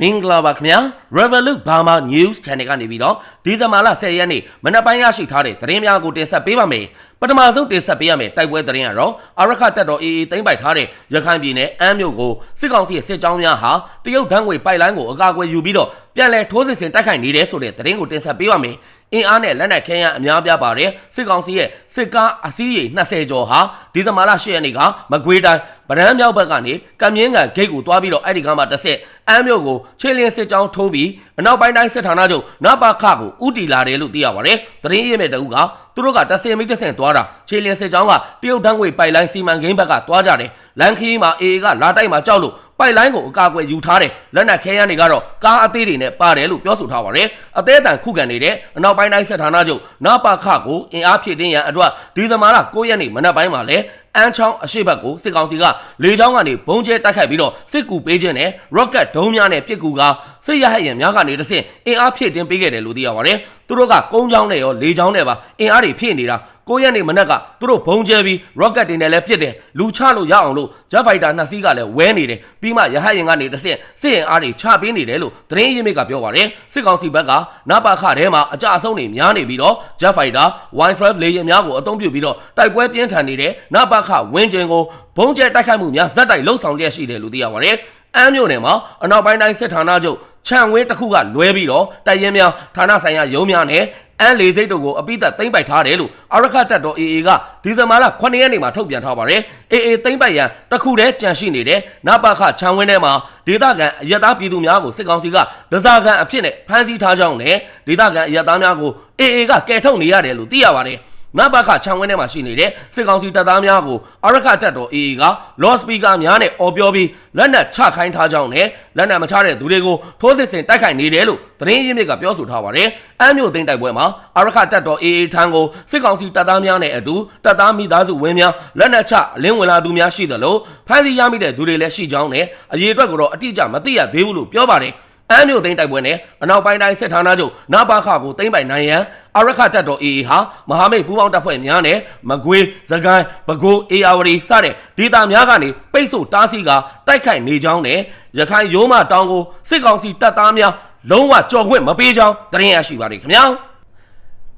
မင်္ဂလာပါခင်ဗျာ Revolut Burma News Channel ကနေပြီးတော့ဒီဇင်ဘာလ10ရက်နေ့မနက်ပိုင်းရရှိထားတဲ့သတင်းများကိုတင်ဆက်ပေးပါမယ်ပထမဆုံးတင်ဆက်ပေးရမယ်တိုက်ပွဲသတင်းကတော့အာရခတက်တော် AA သိမ်းပိုက်ထားတဲ့ရခိုင်ပြည်နယ်အမ်းမြို့ကိုစစ်ကောင်စီရဲ့စစ်ကြောင်းများဟာတရုတ်ဒန်းငွေပိုက်လိုင်းကိုအကာအကွယ်ယူပြီးတော့ပြန်လည်ထိုးစစ်ဆင်တိုက်ခိုက်နေတယ်ဆိုတဲ့သတင်းကိုတင်ဆက်ပေးပါမယ်အင်အားနဲ့လက်နက်ခဲယမ်းအများပြားပါတယ်စစ်ကောင်စီရဲ့စစ်ကားအစည်းအရေ20ကျော်ဟာ ဒီဇင်ဘာလ10ရက်နေ့ကမကွေးတိုင်းဗရန်မြောက်ဘက်ကနေကံမြင့်ကန်ဂိတ်ကိုတွားပြီးတော့အဲ့ဒီကမှတစ်ဆက်အမ်းမြို့ကိုခြေလင်းစစ်ကြောင်းထိုးပြီးအနောက်ပိုင်းတိုင်းစစ်ဌာနချုပ်နပခကိုဥတီလာတယ်လို့သိရပါတယ်သတင်းရင်းမြစ်တအုပ်ကသူတို့ကတဆင်မိတဆင်သွားတာခြေလင်းစစ်ကြောင်းကတရုတ်တန်းငွေပိုက်လိုင်းစီမံကိန်းဘက်ကသွားကြတယ်လန်ခီးမှာ AA ကလာတိုက်မှာကြောက်လို့ပိုက်လိုင်းကိုအကာအကွယ်ယူထားတယ်လက်နက်ခဲယမ်းတွေကတော့ကားအသေးတွေနဲ့ပါတယ်လို့ပြောဆိုထားပါတယ်အသေးအတန်ခုခံနေတဲ့အနောက်ပိုင်းတိုင်းစစ်ဌာနချုပ်နပခကိုအင်အားဖြည့်တင်းရန်အတွက်ဒီဇင်ဘာလ9ရက်နေ့မနက်ပိုင်းမှာလဲ အန်းချောင်းအရှိတ်ဘက်ကိုစစ်ကောင်စီကလေချောင်းကနေဘုံကျဲတိုက်ခိုက်ပြီးတော့စစ်ကူပေးခြင်းနဲ့ rocket ဒုံးများနဲ့ပစ်ကူကစစ်ရဟတ်ရင်များကနေတဆင့်အင်အားဖြည့်တင်းပေးခဲ့တယ်လို့သိရပါတယ်။သူတို့ကကုန်းချောင်းနဲ့ရောလေချောင်းနဲ့ပါအင်အားတွေဖြည့်နေတာ ကိုရက်နေမနက်ကသူတို့ဘုံကျဲပြီး rocket တွေနဲ့လည်းပစ်တယ်လူချလို့ရအောင်လို့ jet fighter နှစ်စီးကလည်းဝဲနေတယ်ပြီးမှရဟတ်ရင်ကနေတဆင့်စစ်ရင်အားတွေချပေးနေတယ်လို့သတင်းရင်းမြစ်ကပြောပါတယ်စစ်ကောင်စီဘက်ကနပါခထဲမှာအကြအဆုံးတွေများနေပြီးတော့ jet fighter wide drive လေယာဉ်များကိုအသုံးပြုပြီးတော့တိုက်ပွဲပြင်းထန်နေတဲ့နပါခဝင်းကျင်ကိုဘုံကျဲတိုက်ခိုက်မှုများဇက်တိုက်လှုပ်ဆောင်လျက်ရှိတယ်လို့သိရပါတယ်အမ်းမြို့နယ်မှာအနောက်ပိုင်းတိုင်းစစ်ဌာနချုပ်ခြံဝင်းတစ်ခုကလွဲပြီးတော့တိုက်ရင်များဌာနဆိုင်ရာရုံးများနဲ့ အန်လေစိတ်တို့ကိုအပိသက်သိမ့်ပိုက်ထားတယ်လို့အရခတ်တပ်တော် AA ကဒီဇင်ဘာလ9ရက်နေ့မှာထုတ်ပြန်ထားပါတယ်။ AA သိမ့်ပိုက်ရန်တစ်ခုတည်းကြန့်ရှိနေတဲ့နပခခြံဝင်းထဲမှာဒေသခံအယက်သားပြည်သူများကိုစစ်ကောင်စီကဒဇာကန်အဖြစ်နဲ့ဖမ်းဆီးထားကြောင်းနဲ့ဒေသခံအယက်သားများကို AA ကကယ်ထုတ်နေရတယ်လို့သိရပါတယ်။ နဘခခြံဝင်းထဲမှာရှိနေတဲ့စစ်ကောင်စီတပ်သားများကိုအရခတ်တပ်တော် AA ကလော့စပီကာများနဲ့အော်ပြောပြီးလက်နက်ချခိုင်းထားကြောင်းနဲ့လက်နက်မချတဲ့သူတွေကိုထိုးစစ်ဆင်တိုက်ခိုက်နေတယ်လို့သတင်းရင်းမြစ်ကပြောဆိုထားပါတယ်။အမ်းမြို့သိမ်းတိုက်ပွဲမှာအရခတ်တပ်တော် AA ထံကိုစစ်ကောင်စီတပ်သားများနဲ့အတူတပ်သားမိသားစုဝင်းများလက်နက်ချအလင်းဝင်လာသူများရှိသလိုဖမ်းဆီးရမိတဲ့သူတွေလည်းရှိကြောင်းနဲ့အရေးအတွက်ကတော့အတိအကျမသိရသေးဘူးလို့ပြောပါတယ်။ အမ်းမြို့သိမ်းတိုက်ပွဲနဲ့အနောက်ပိုင်းတိုင်းစစ်ဌာနချုပ်နပါခကိုသိမ်းပိုင်နိုင်ရန်အရခတပ်တော် AA ဟာမဟာမိတ်ပူးပေါင်းတပ်ဖွဲ့များနဲ့မကွေးစကိုင်းပဲခူးအေယာဝတီစတဲ့ဒေသများကနေပိတ်ဆို့တားဆီးကတိုက်ခိုက်နေကြောင်းနဲ့ရခိုင်ရိုးမတောင်ကိုစစ်ကောင်စီတပ်သားများလုံးဝကြော်ခွင့်မပေးကြောင်းသတင်းရရှိပါတယ်ခင်ဗျာ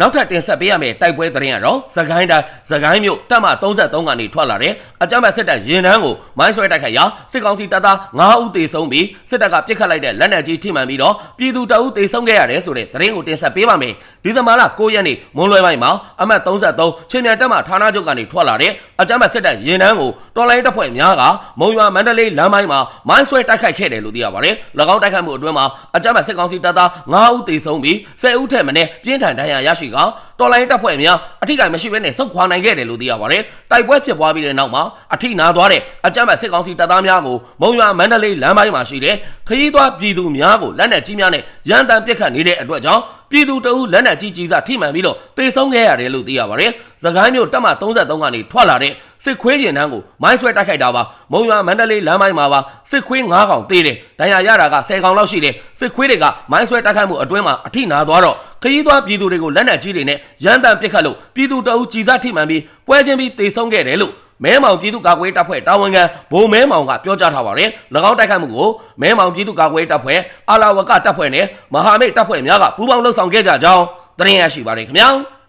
နောက်ထပ်တင်ဆက်ပေးရမယ့်တိုက်ပွဲသတင်းကတော့သခိုင်းတိုင်းသခိုင်းမြို့တပ်မ33ကနေထွက်လာတဲ့အကြမ်းဖက်စစ်တပ်ရင်နှန်းကိုမိုင်းဆွဲတိုက်ခိုက်ရာစစ်ကောင်စီတပ်သား9ဦးသေဆုံးပြီးစစ်တပ်ကပြစ်ခတ်လိုက်တဲ့လက်နက်ကြီးထိမှန်ပြီးတော့ပြည်သူတအုပ်သေဆုံးခဲ့ရတယ်ဆိုတဲ့သတင်းကိုတင်ဆက်ပေးပါမယ်ဒီဇင်ဘာလ9ရက်နေ့မွန်းလွဲပိုင်းမှာအမှတ်33ချင်းမြန်တပ်မဌာနချုပ်ကနေထွက်လာတဲ့အကြမ်းဖက်စစ်တပ်ရင်နှန်းကိုတော်လိုင်းတပ်ဖွဲ့များကမုံရွာမန္တလေးလမ်းပိုင်းမှာမိုင်းဆွဲတိုက်ခိုက်ခဲ့တယ်လို့သိရပါတယ်၎င်းတိုက်ခိုက်မှုအတွင်းမှာအကြမ်းဖက်စစ်ကောင်စီတပ်သား9ဦးသေဆုံးပြီး10ဦးထက်မနည်းပြင်းထန်ဒဏ်ရာရရှိက တော်လိုင်းတပ်ဖွဲ့များအထိကိမရှိဘဲနဲ့ဆုတ်ခွာနိုင်ခဲ့တယ်လို့သိရပါတယ်။တိုက်ပွဲဖြစ်ပွားပြီးတဲ့နောက်မှာအထိနာသွားတဲ့အကြမ်းဖက်စစ်ကောင်စီတပ်သားများကိုမုံရွာမန္တလေးလမ်းပိုင်းမှာရှိတဲ့ခရီးသွားပြည်သူများကိုလက်နက်ကြီးများနဲ့ရန်တမ်းပစ်ခတ်နေတဲ့အတွက်ကြောင့်ပြည်သူတအုပ်လက်နက်ကြီးကြီးစားထိမှန်ပြီးတော့တေဆုံးခဲ့ရတယ်လို့သိရပါတယ်။သခိုင်းမြို့တပ်မ33ကနေထွက်လာတဲ့စစ်ခွေးကျင်တန်းကိုမိုင်းဆွဲတိုက်ခိုက်တာပါ။မုံရွာမန္တလေးလမ်းပိုင်းမှာပါစစ်ခွေး9កောင်တေးတယ်။ဒဏ်ရာရတာက10កောင်လောက်ရှိတယ်။စစ်ခွေးတွေကမိုင်းဆွဲတိုက်ခိုက်မှုအတွင်းမှာအထိနာသွားတော့ခရီးသွားပြည်သူတွေကိုလက်နက်ကြီးတွေနဲ့ရန်တမ်းပစ်ခတ်လို့ပြည်သူတအုပ်ကြီးစားထိမှန်ပြီးပွဲချင်းပြီးတေဆုံးခဲ့တယ်လို့မဲမောင်ပြည်သူ့ကာကွယ်တပ်ဖွဲ့တာဝန်ခံဗိုလ်မဲမောင်ကပြောကြားထားပါတယ်။၎င်းတိုက်ခိုက်မှုကိုမဲမောင်ပြည်သူ့ကာကွယ်တပ်ဖွဲ့အာလာဝကတပ်ဖွဲ့နဲ့မဟာမိတ်တပ်ဖွဲ့များကပူးပေါင်းလှုပ်ဆောင်ခဲ့ကြကြောင်းသတင်းရရှိပါတယ်ခင်ဗျာ။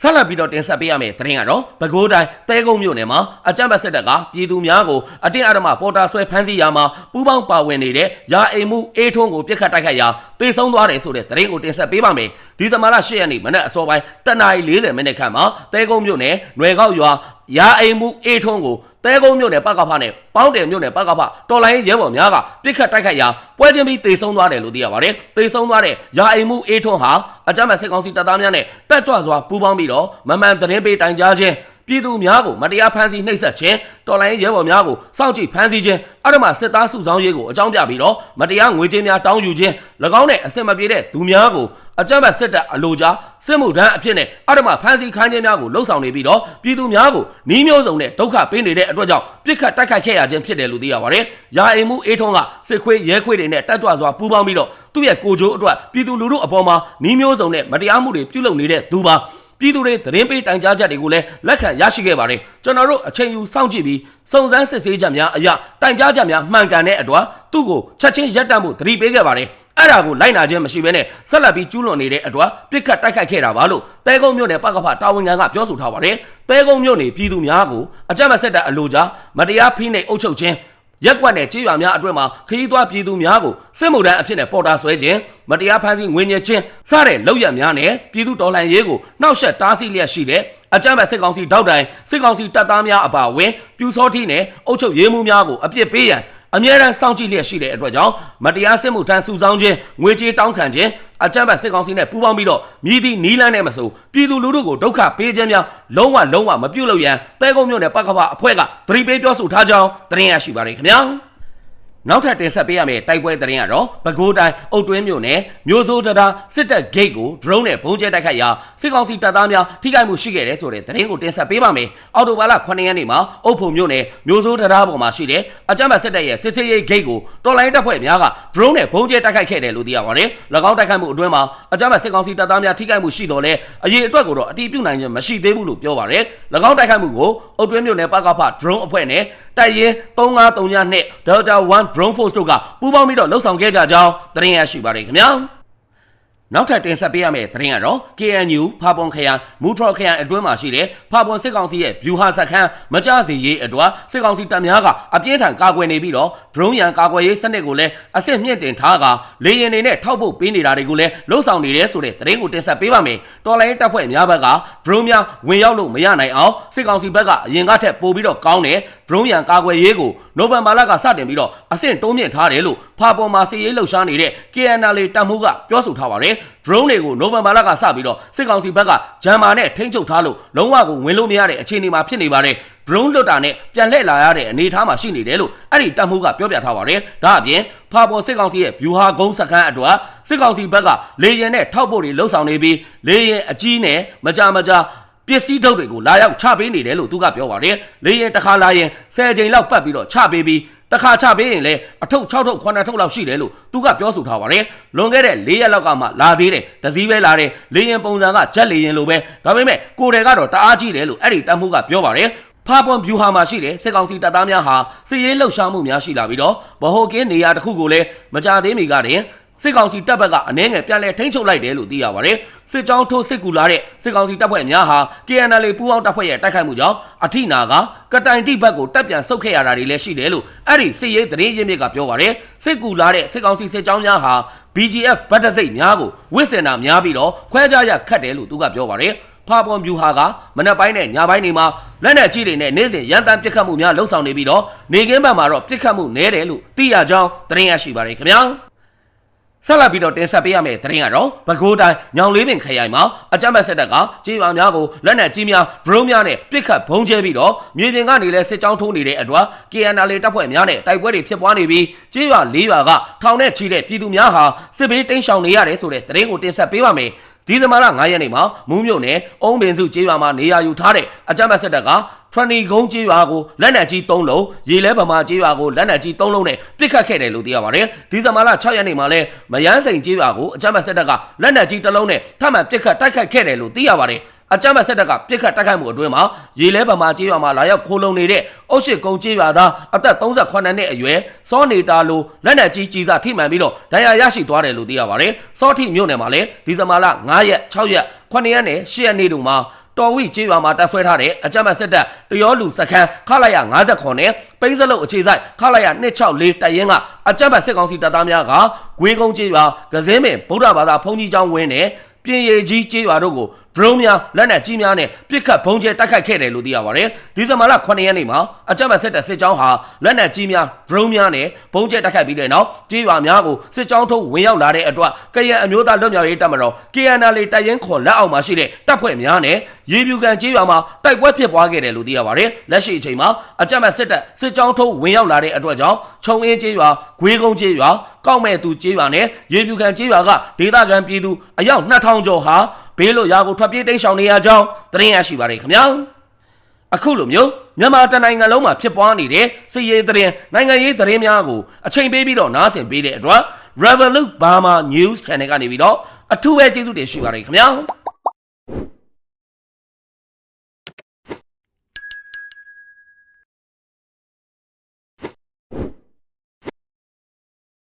ဆက်လက်ပြီးတော့တင်ဆက်ပေးရမယ့်သတင်းကတော့ပဲခူးတိုင်းတဲကုန်းမြို့နယ်မှာအကြမ်းဖက်စစ်တပ်ကပြည်သူများကိုအတင်းအဓမ္မပေါ်တာဆွဲဖမ်းဆီးရာမှာပူးပေါင်းပါဝင်နေတဲ့ရာအိမ်မှုအေးထွန်းကိုပြစ်ခတ်တိုက်ခိုက်ရာတေဆုံးသွားတယ်ဆိုတဲ့သတင်းကိုတင်ဆက်ပေးပါမယ်။ဒီဇင်ဘာလ10ရက်နေ့မနက်အစောပိုင်းတနအီ40မိနစ်ခန့်မှာတဲကုန်းမြို့နယ်နွယ်ကောက်ရွာရာအိမ်မှုအေးထွန်းကို တဲကုန်းမြို့နယ်ပကဖနဲ့ပေါင်းတယ်မြို့နယ်ပကဖတော်လိုင်းရဲဘော်များကပြစ်ခတ်တိုက်ခိုက်ရာပွဲချင်းပြီးတေဆုံးသွားတယ်လို့သိရပါတယ်။တေဆုံးသွားတဲ့ရာအိမ်မှုအေးထွန်းဟာအကြမ်းဖက်စစ်ကောင်စီတပ်သားများနဲ့တက်ကြွစွာပူးပေါင်းပြီးတော့မမှန်သတင်းပေးတိုင်ကြားခြင်း ပြည်သူများကိုမတရားဖမ်းဆီးနှိပ်စက်ခြင်းတော်လိုင်းရဲဘော်များကိုစောင့်ကြည့်ဖမ်းဆီးခြင်းအရမစစ်သားစုဆောင်းရေးကိုအကြောင်းပြပြီးတော့မတရားငွေကြေးများတောင်းယူခြင်း၎င်းနဲ့အဆင်မပြေတဲ့သူများကိုအကြမ်းဖက်စစ်တပ်အလိုကြားစစ်မှုထမ်းအဖြစ်နဲ့အရမဖမ်းဆီးခိုင်းခြင်းများကိုလှုံ့ဆော်နေပြီးတော့ပြည်သူများကိုနှီးမျိုးစုံနဲ့ဒုက္ခပေးနေတဲ့အတွက်ကြောင့်ပြစ်ခတ်တိုက်ခိုက်ခဲ့ရခြင်းဖြစ်တယ်လို့သိရပါတယ်။ရာအိမ်မှုအေးထွန်းကစစ်ခွေးရဲခွေးတွေနဲ့တက်ကြွစွာပူးပေါင်းပြီးတော့သူ့ရဲ့ကိုကြိုးအတွက်ပြည်သူလူထုအပေါ်မှာနှီးမျိုးစုံနဲ့မတရားမှုတွေပြုလုပ်နေတဲ့သူပါ ပြည်သူတွေသတင်းပေးတိုင်ကြားချက်တွေကိုလည်းလက်ခံရရှိခဲ့ပါတယ်ကျွန်တော်တို့အချိန်ယူစောင့်ကြည့်ပြီးစုံစမ်းစစ်ဆေးချက်များအရတိုင်ကြားချက်များမှန်ကန်တဲ့အတွက်သူ့ကိုချက်ချင်းရပ်တန့်မှုသတိပေးခဲ့ပါတယ်အဲ့ဒါကိုလိုက်နာခြင်းမရှိဘဲနဲ့ဆက်လက်ပြီးကျူးလွန်နေတဲ့အတွက်ပြစ်ခတ်တိုက်ခိုက်ခဲ့တာပါလို့တဲကုန်းမြို့နယ်ပကဖတာဝန်ခံကပြောဆိုထားပါတယ်တဲကုန်းမြို့နယ်ပြည်သူများကိုအကြမ်းမဆက်တဲ့အလို့ကြားမတရားဖိနှိပ်အုပ်ချုပ်ခြင်း ရက်ကွက်နဲ့ကြေးရွာများအတွင်းမှာခရီးသွားပြည်သူများကိုစစ်မှုထမ်းအဖြစ်နဲ့ပေါ်တာဆွဲခြင်းမတရားဖမ်းဆီးငွေညှစ်ခြင်းစတဲ့လောက်ရများနဲ့ပြည်သူတော်လှန်ရေးကိုနှောက်ယှက်တားဆီးလျက်ရှိတဲ့အကြမ်းဖက်စစ်ကောင်စီတောက်တိုင်စစ်ကောင်စီတပ်သားများအပါအဝင်ပြူစောတိနဲ့အုပ်ချုပ်ရေးမှုများကိုအပြစ်ပေးရန် အမြဲတမ်းစောင့်ကြည့်လျက်ရှိတဲ့အတွက်ကြောင့်မတရားစစ်မှုထမ်းစုဆောင်းခြင်းငွေကြေးတောင်းခံခြင်းအကြမ်းဖက်စစ်ကောင်စီနဲ့ပူးပေါင်းပြီးတော့မြည်သည့်နီးလန်းနဲ့မဆိုပြည်သူလူထုကိုဒုက္ခပေးခြင်းများလုံးဝလုံးဝမပြုတ်လို့ရန်တဲကုန်းမြို့နယ်ပကဖအဖွဲ့ကသတိပေးပြောဆိုထားကြောင်းသတင်းရရှိပါရခင်ဗျာ နောက်ထပ်တင်ဆက်ပေးရမယ့်တိုက်ပွဲသတင်းကတော့ပဲခူးတိုင်းအုတ်တွင်းမြို့နယ်မြို့စိုးတရာစစ်တပ်ဂိတ်ကို drone နဲ့ဘုံကျဲတိုက်ခိုက်ရာစစ်ကောင်စီတပ်သားများထိခိုက်မှုရှိခဲ့တဲ့ဆိုတဲ့သတင်းကိုတင်ဆက်ပေးပါမယ်။အော်တိုဘာလ9ရက်နေ့မှာအုတ်ဖုံမြို့နယ်မြို့စိုးတရာပေါ်မှာရှိတဲ့အကြမ်းဖက်စစ်တပ်ရဲ့စစ်စေးရေးဂိတ်ကိုတော်လိုင်းတပ်ဖွဲ့များက drone နဲ့ဘုံကျဲတိုက်ခိုက်ခဲ့တယ်လို့သိရပါတယ်။၎င်းတိုက်ခိုက်မှုအတွင်းမှာအကြမ်းဖက်စစ်ကောင်စီတပ်သားများထိခိုက်မှုရှိတော်လဲအရေးအတွက်ကိုတော့အတိပြုနိုင်ခြင်းမရှိသေးဘူးလို့ပြောပါတယ်။၎င်းတိုက်ခိုက်မှုကိုအုတ်တွင်းမြို့နယ်ပကဖ drone အဖွဲ့နဲ့ တိုက်ရင်3532နဲ့ Delta 1 Drone Force တို့ကပူးပေါင်းပြီးတော့လှုပ်ဆောင်ခဲ့ကြကြောင်းသတင်းရရှိပါတယ်ခင်ဗျာနောက်ထပ်တင်ဆက်ပေးရမယ့်သတင်းကတော့ KNU ဖာပွန်ခရိုင်မူထရခရိုင်အတွင်းမှာရှိတဲ့ဖာပွန်စစ်ကောင်စီရဲ့ဗျူဟာစခန်းမကြစီရေးအတွက်စစ်ကောင်စီတပ်များကအပြင်းထန်ကာကွယ်နေပြီးတော့ drone ရန်ကာကွယ်ရေးစနစ်ကိုလည်းအစစ်မြင့်တင်ထားကလေရင်တွေနဲ့ထောက်ဖို့ပေးနေတာတွေကိုလည်းလှုပ်ဆောင်နေတယ်ဆိုတဲ့သတင်းကိုတင်ဆက်ပေးပါမယ်တော်လိုင်းတပ်ဖွဲ့များဘက်က drone များဝင်ရောက်လို့မရနိုင်အောင်စစ်ကောင်စီဘက်ကအရင်ကထက်ပိုပြီးတော့ကောင်းတ ယ် drone ရန်ကာကွယ်ရေးကိုနိုဝင်ဘာလကစတင်ပြီးတော့အဆင့်တိုးမြင့်ထားတယ်လို့ဖာပေါ်မှာစီရေးလှုပ်ရှားနေတဲ့ KNL တပ်မှုကပြောဆိုထားပါတယ် drone တွေကိုနိုဝင်ဘာလကစပြီးတော့စစ်ကောင်စီဘက်ကဂျမ်မာနဲ့ထိန်းချုပ်ထားလို့လုံးဝကိုဝင်လို့မရတဲ့အခြေအနေမှာဖြစ်နေပါတယ် drone လွတ်တာနဲ့ပြန်လှည့်လာရတဲ့အနေအထားမှာရှိနေတယ်လို့အဲ့ဒီတပ်မှုကပြောပြထားပါတယ်ဒါအပြင်ဖာပေါ်စစ်ကောင်စီရဲ့ဗျူဟာကုန်းစခန်းအတွက်စစ်ကောင်စီဘက်ကလေရင်နဲ့ထောက်ပို့တွေလှုပ်ဆောင်နေပြီးလေရင်အကြီးနဲ့မကြမကြ ပစ္စည်းထုတ်တွေကိုလာရောက်ချပေးနေတယ်လို့သူကပြောပါတယ်။လေရင်တစ်ခါလာရင်10ချိန်လောက်ပတ်ပြီးတော့ချပေးပြီးတစ်ခါချပေးရင်လည်းအထုပ်6ထုပ်9ထုပ်လောက်ရှိတယ်လို့သူကပြောဆိုထားပါတယ်။လွန်ခဲ့တဲ့၄ရက်လောက်ကမှလာသေးတယ်။တစည်းပဲလာတယ်။လေရင်ပုံစံကဂျက်လေရင်လိုပဲဒါပေမဲ့ကိုယ်တွေကတော့တအားကြီးတယ်လို့အဲ့ဒီတမှုကပြောပါတယ်။ဖာပွန်ဗျူဟာမှာရှိတဲ့စစ်ကောင်စီတပ်သားများဟာစစ်ရေးလှုပ်ရှားမှုများရှိလာပြီးတော့ဗဟိုကင်းနေရာတစ်ခုကိုလည်းမကြသေးမီကတည်း စစ်ကောင်စီတပ်ဘက်ကအနှဲငယ်ပြန်လဲထိန်းချုပ်လိုက်တယ်လို့သိရပါတယ်။စစ်ကြောင်းထိုးစစ်ကူလာတဲ့စစ်ကောင်စီတပ်ဖွဲ့များဟာ KNL ပူးပေါင်းတပ်ဖွဲ့ရဲ့တိုက်ခိုက်မှုကြောင့်အထိနာကကတိုင်တိဘက်ကိုတပ်ပြန်ဆုတ်ခဲ့ရတာတွေလည်းရှိတယ်လို့အဲ့ဒီစစ်ရေးသတင်းရင်းမြစ်ကပြောပါတယ်။စစ်ကူလာတဲ့စစ်ကောင်စီစစ်ကြောင်းများဟာ BGF ဗတ်တစိတ်များကိုဝစ်စင်တာများပြီးတော့ခွဲခြားရခတ်တယ်လို့သူကပြောပါတယ်။ဖာပွန်ဗျူဟာကမနက်ပိုင်းနဲ့ညပိုင်းတွေမှာလက်နက်ကြီးတွေနဲ့နေ့စဉ်ရန်တမ်းပစ်ခတ်မှုများလှုပ်ဆောင်နေပြီးတော့နေကင်းဘက်မှာတော့ပစ်ခတ်မှုနည်းတယ်လို့သိရကြောင်းသတင်းရရှိပါတယ်ခင်ဗျာ။ ဆက်လက်ပြီးတော့တင်ဆက်ပေးရမယ့်သတင်းကတော့ပဲခူးတိုင်းညောင်လေးပင်ခရိုင်မှာအကြမ်းဖက်စစ်တပ်ကကြေးပါများကိုလက်နက်ကြီးများ drone များနဲ့ပစ်ခတ်ဘုံကျဲပြီးတော့မြေပြင်ကနေလဲစစ်ကြောင်းထိုးနေတဲ့အတွက် KNL တပ်ဖွဲ့များနဲ့တိုက်ပွဲတွေဖြစ်ပွားနေပြီးကြေးပါ၄ရွာကထောင်နဲ့ချီတဲ့ပြည်သူများဟာစစ်ဘေးတိမ်းရှောင်နေရတယ်ဆိုတဲ့သတင်းကိုတင်ဆက်ပေးပါမယ်ဒီဇင်ဘာလ9ရက်နေ့မှာမူးမြို့နယ်အုံးပင်စုကျေးရွာမှာနေရာယူထားတဲ့အကြမ်းဖက်စစ်တပ်က ထရနီကုန်းကျေးရွာကိုလက်နက်ကြီး3လုံးရေလဲဗမာကျေးရွာကိုလက်နက်ကြီး3လုံးနဲ့ပစ်ခတ်ခဲ့တယ်လို့သိရပါတယ်ဒီဇင်ဘာလ6ရက်နေ့မှာလဲမယန်းစိန်ကျေးရွာကိုအကြမ်းဖက်စစ်တပ်ကလက်နက်ကြီး1လုံးနဲ့ထပ်မံပစ်ခတ်တိုက်ခိုက်ခဲ့တယ်လို့သိရပါတယ်အကြမ်းဖက်စစ်တပ်ကပြစ်ခတ်တိုက်ခိုက်မှုအတွင်းမှာရေလဲဗမာကျေးရွာမှာလာရောက်ခိုးလုံနေတဲ့အုတ်ရှိကုန်းကျေးရွာသားအသက်38နှစ်အရွယ်စောနေတာလိုလက်နက်ကြီးကြီးစားထိမှန်ပြီးတော့ဒဏ်ရာရရှိသွားတယ်လို့သိရပါတယ်။စောထိမြို့နယ်မှာလည်းဒီဇင်ဘာလ9ရက်6ရက်9ရက်နဲ့10ရက်နေ့တို့မှာ တော်ဝိကျေးရွာမှာတပ်ဆွဲထားတဲ့အကြမ်းဖက်စစ်တပ်တရောလူစခန်းခလာရ59နဲ့ပိန်းစလုတ်အခြေဆိုင်ခလာရ264တပ်ရင်းကအကြမ်းဖက်စစ်ကောင်စီတပ်သားများကဂွေးကုန်းကျေးရွာကစင်းပင်ဗုဒ္ဓဘာသာဘုန်းကြီးကျောင်းဝင်းနဲ့ပြင်ရည်ကြီးကျေးရွာတို့ကို drone များလက်နက်ကြီးများနဲ့ပစ်ခတ်ဘုံကျဲတိုက်ခိုက်ခဲ့တယ်လို့သိရပါတယ်။ဒီဇင်ဘာလ9ရက်နေ့မှာအကြမ်းဖက်စစ်တပ်စစ်ကြောင်းဟာလက်နက်ကြီးများ drone များနဲ့ဘုံကျဲတိုက်ခိုက်ပြီးတဲ့နောက်ကျေးရွာများကိုစစ်ကြောင်းထုတ်ဝင်ရောက်လာတဲ့အတွက်ကရန်အမျိုးသားလွတ်မြောက်ရေးတပ်မတော် KNL တပ်ရင်းခွန်လက်အောက်မှာရှိတဲ့တပ်ဖွဲ့များနဲ့ရေပြူကန်ကျေးရွာမှာတိုက်ပွဲဖြစ်ပွားခဲ့တယ်လို့သိရပါတယ်။လက်ရှိအချိန်မှာအကြမ်းဖက်စစ်တပ်စစ်ကြောင်းထုတ်ဝင်ရောက်လာတဲ့အတွက်ကြောင့်ခြုံအင်းကျေးရွာ၊ဂွေးကုန်းကျေးရွာ၊ကောက်မဲ့သူကျေးရွာနဲ့ရေပြူကန်ကျေးရွာကဒေသခံပြည်သူအယောက်2000ကျော်ဟာ ဘေးလို့ရာကိုထွက်ပြေးတိမ်းရှောင်နေရကြောင်းသတင်းရရှိပါတယ်ခင်ဗျာအခုလိုမျိုးမြန်မာတနိုင်ငံလုံးမှာဖြစ်ပွားနေတဲ့စစ်ရေးသတင်းနိုင်ငံရေးသတင်းများကိုအချိန်ပေးပြီးတော့နားဆင်ပေးတဲ့အတွက် Revolut Burma News Channel ကနေပြီးတော့အထူးပဲကျေးဇူးတင်ရှိပါတယ်ခင်ဗျာ